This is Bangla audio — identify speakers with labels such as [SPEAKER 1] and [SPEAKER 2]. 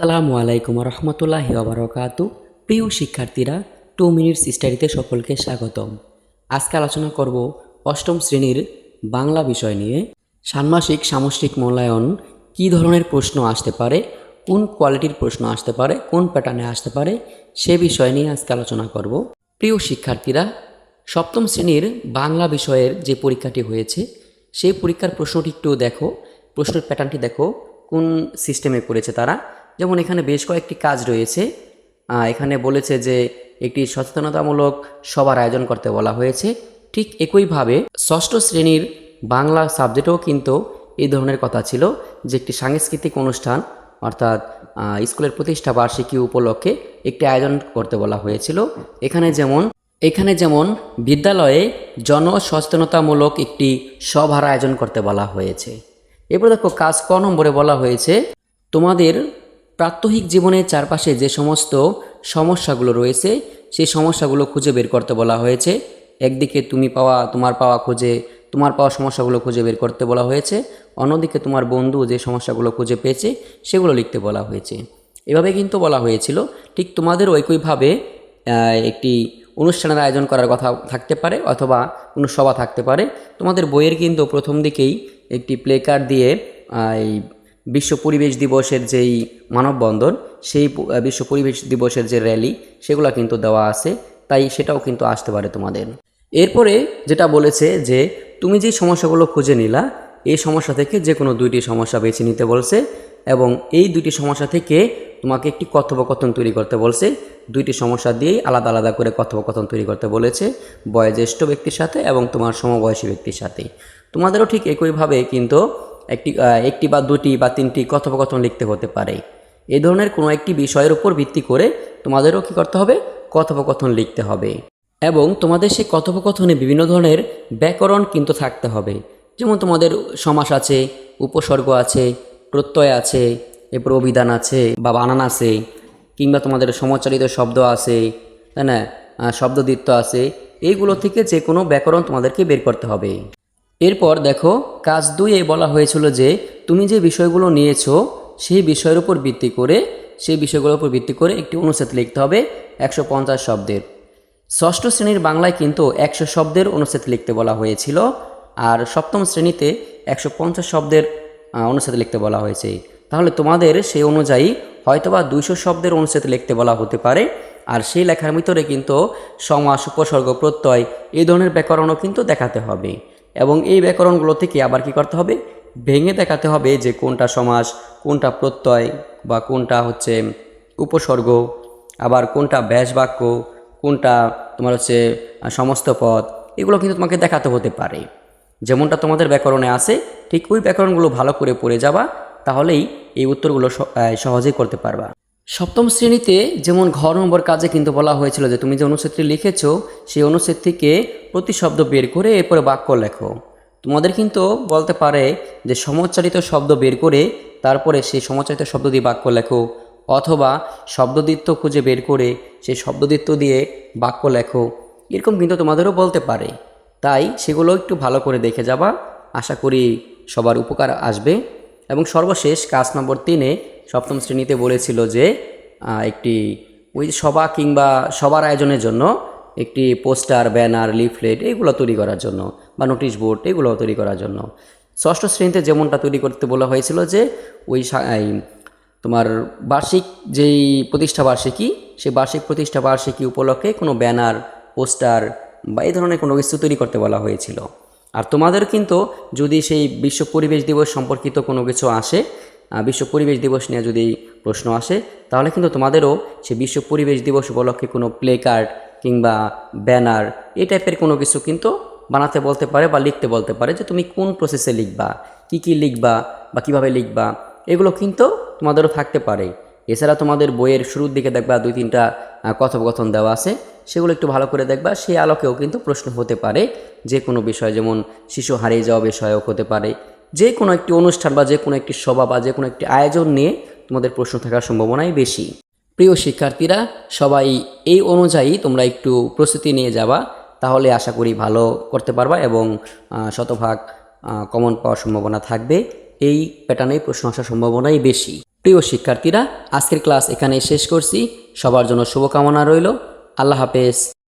[SPEAKER 1] সালামু আলাইকুম রহমতুল্লাহি ওবরাকাত প্রিয় শিক্ষার্থীরা, টু মিনিটস স্টাডিতে সকলকে স্বাগতম। আজকে আলোচনা করব অষ্টম শ্রেণির বাংলা বিষয় নিয়ে। ষান্মাসিক সামষ্টিক মূল্যায়ন কী ধরনের প্রশ্ন আসতে পারে, কোন কোয়ালিটির প্রশ্ন আসতে পারে, কোন প্যাটার্নে আসতে পারে, সে বিষয় নিয়ে আজকে আলোচনা করব। প্রিয় শিক্ষার্থীরা, সপ্তম শ্রেণির বাংলা বিষয়ের যে পরীক্ষাটি হয়েছে, সেই পরীক্ষার প্রশ্নটি একটু দেখো। প্রশ্নের প্যাটার্নটি দেখো, কোন সিস্টেমে করেছে তারা। যেমন এখানে বেশ কয়েকটি কাজ রয়েছে। এখানে বলেছে যে একটি সচেতনতামূলক সভার আয়োজন করতে বলা হয়েছে। ঠিক একইভাবে ষষ্ঠ শ্রেণির বাংলা সাবজেক্টেও কিন্তু এই ধরনের কথা ছিল যে একটি সাংস্কৃতিক অনুষ্ঠান, অর্থাৎ স্কুলের প্রতিষ্ঠা বার্ষিকী উপলক্ষে একটি আয়োজন করতে বলা হয়েছিল। এখানে যেমন এখানে যেমন বিদ্যালয়ে জনসচেতনতামূলক একটি সভার আয়োজন করতে বলা হয়েছে। এরপর দেখো, কাজ ক নম্বরে বলা হয়েছে, তোমাদের প্রাত্যহিক জীবনের চারপাশে যে সমস্ত সমস্যাগুলো রয়েছে, সেই সমস্যাগুলো খুঁজে বের করতে বলা হয়েছে। একদিকে তুমি পাওয়া, তোমার পাওয়া খুঁজে, তোমার পাওয়া সমস্যাগুলো খুঁজে বের করতে বলা হয়েছে। অন্যদিকে তোমার বন্ধু যে সমস্যাগুলো খুঁজে পেয়েছে, সেগুলো লিখতে বলা হয়েছে। এভাবে কিন্তু বলা হয়েছিল। ঠিক তোমাদের একইভাবে একটি অনুষ্ঠানের আয়োজন করার কথা থাকতে পারে অথবা কোনো সভা থাকতে পারে। তোমাদের বইয়ের কিন্তু প্রথম দিকেই একটি প্লে কার্ড দিয়ে বিশ্ব পরিবেশ দিবসের যেই মানববন্ধন, সেই বিশ্ব পরিবেশ দিবসের যে র্যালি, সেগুলো কিন্তু দেওয়া আছে, তাই সেটাও কিন্তু আসতে পারে তোমাদের। এরপরে যেটা বলেছে যে, তুমি যে সমস্যাগুলো খুঁজে নিলা, এই সমস্যা থেকে যে কোনো দুইটি সমস্যা বেছে নিতে বলছে এবং এই দুইটি সমস্যা থেকে তোমাকে একটি কথোপকথন তৈরি করতে বলছে। দুইটি সমস্যা দিয়েই আলাদা আলাদা করে কথোপকথন তৈরি করতে বলেছে বয়োজ্যেষ্ঠ ব্যক্তির সাথে এবং তোমার সমবয়সী ব্যক্তির সাথে। তোমাদেরও ঠিক একইভাবে কিন্তু একটি একটি বা দুটি বা তিনটি কথোপকথন লিখতে হতে পারে। এই ধরনের কোনো একটি বিষয়ের উপর ভিত্তি করে তোমাদেরও কী করতে হবে? কথোপকথন লিখতে হবে। এবং তোমাদের সেই কথোপকথনে বিভিন্ন ধরনের ব্যাকরণ কিন্তু থাকতে হবে। যেমন তোমাদের সমাস আছে উপসর্গ আছে প্রত্যয় আছে এরপর অভিধান আছে বা বানান আছে কিংবা তোমাদের সমচালিত শব্দ আছে তাই না? আহ, আছে এইগুলো থেকে যে কোনো ব্যাকরণ তোমাদেরকে বের করতে হবে। এরপর দেখো, কাজ দুইয়ে বলা হয়েছিল যে, তুমি যে বিষয়গুলো নিয়েছো, সেই বিষয়ের উপর ভিত্তি করে, সেই বিষয়গুলোর উপর ভিত্তি করে একটি অনুচ্ছেদ লিখতে হবে, একশো পঞ্চাশ শব্দের। ষষ্ঠ শ্রেণির বাংলায় কিন্তু একশো শব্দের অনুচ্ছেদ লিখতে বলা হয়েছিল, আর সপ্তম শ্রেণীতে একশো পঞ্চাশ শব্দের অনুচ্ছেদ লিখতে বলা হয়েছে। তাহলে তোমাদের সেই অনুযায়ী হয়তোবা দুইশো শব্দের অনুচ্ছেদ লিখতে বলা হতে পারে, আর সেই লেখার ভিতরে কিন্তু সমাস, উপসর্গ, প্রত্যয়, এই ধরনের ব্যাকরণও কিন্তু দেখাতে হবে। এবং এই ব্যাকরণগুলো থেকে আবার কি করতে হবে? ভেঙে দেখাতে হবে যে কোনটা সমাস, কোনটা প্রত্যয় বা কোনটা হচ্ছে উপসর্গ, আবার কোনটা ব্যাস বাক্য কোনটা তোমার হচ্ছে সমস্ত পদ, এগুলো কিন্তু তোমাকে দেখাতে হতে পারে। যেমনটা তোমাদের ব্যাকরণে আছে, ঠিক ওই ব্যাকরণগুলো ভালো করে পড়ে যাবা, তাহলেই এই উত্তরগুলো সহজেই করতে পারবা। সপ্তম শ্রেণীতে যেমন ঘর নম্বর কাজে কিন্তু বলা হয়েছিল যে তুমি যে অনুচ্ছেদটি লিখেছো, সেই অনুচ্ছেদ থেকে প্রতি শব্দ বের করে এরপরে বাক্য লেখো। তোমাদের কিন্তু বলতে পারে যে সমচ্চারিত শব্দ বের করে তারপরে সেই সমচ্চারিত শব্দ দিয়ে বাক্য লেখো, অথবা শব্দদিত্য খুঁজে বের করে সেই শব্দদিত্য দিয়ে বাক্য লেখো। এরকম কিন্তু তোমাদেরও বলতে পারে। তাই সেগুলো একটু ভালো করে দেখে যাবা। আশা করি সবার উপকার আসবে। এবং সর্বশেষ কাজ নম্বর তিনে সপ্তম শ্রেণীতে বলেছিল যে একটি ওই সভা কিংবা সবার আয়োজনের জন্য একটি পোস্টার, ব্যানার, লিফলেট এগুলো তৈরি করার জন্য বা নোটিশ বোর্ড এগুলো তৈরি করার জন্য। ষষ্ঠ শ্রেণীতে যেমনটা তৈরি করতে বলা হয়েছিল যে ওই তোমার বার্ষিক যেই প্রতিষ্ঠা বার্ষিকী, সেই বার্ষিক প্রতিষ্ঠা বার্ষিকী উপলক্ষে কোনো ব্যানার, পোস্টার বা এই ধরনের কোনো কিছু তৈরি করতে বলা হয়েছিল। আর তোমাদের কিন্তু যদি সেই বিশ্ব পরিবেশ দিবস সম্পর্কিত কোনো কিছু আসে বিশ্ব পরিবেশ দিবস নিয়ে যদি প্রশ্ন আসে, তাহলে কিন্তু তোমাদেরও সেই বিশ্ব পরিবেশ দিবস উপলক্ষে কোনো প্লে কার্ড কিংবা ব্যানার, এই টাইপের কোনো কিছু কিন্তু বানাতে বলতে পারে বা লিখতে বলতে পারে যে তুমি কোন প্রসেসে লিখবা, কি কি লিখবা বা কীভাবে লিখবা, এগুলো কিন্তু তোমাদেরও থাকতে পারে। এছাড়া তোমাদের বইয়ের শুরুর দিকে দেখবা দুই তিনটা কথোপকথন দেওয়া আছে, সেগুলো একটু ভালো করে দেখবা সেই আলোকেও কিন্তু প্রশ্ন হতে পারে। যে কোনো বিষয় যেমন শিশু হারিয়ে যাওয়া বিষয়ক হতে পারে। যে কোনো একটি অনুষ্ঠান বা যে কোনো একটি সভা বা যে কোনো একটি আয়োজন নিয়ে তোমাদের প্রশ্ন থাকার সম্ভাবনাই বেশি। প্রিয় শিক্ষার্থীরা, সবাই এই অনুযায়ী তোমরা একটু প্রস্তুতি নিয়ে যাবা, তাহলে আশা করি ভালো করতে পারবা এবং শতভাগ কমন পাওয়ার সম্ভাবনা থাকবে। এই প্যাটার্নে প্রশ্ন আসার সম্ভাবনাই বেশি। প্রিয় শিক্ষার্থীরা, আজকের ক্লাস এখানে শেষ করছি। সবার জন্য শুভকামনা রইল। আল্লাহ হাফেজ।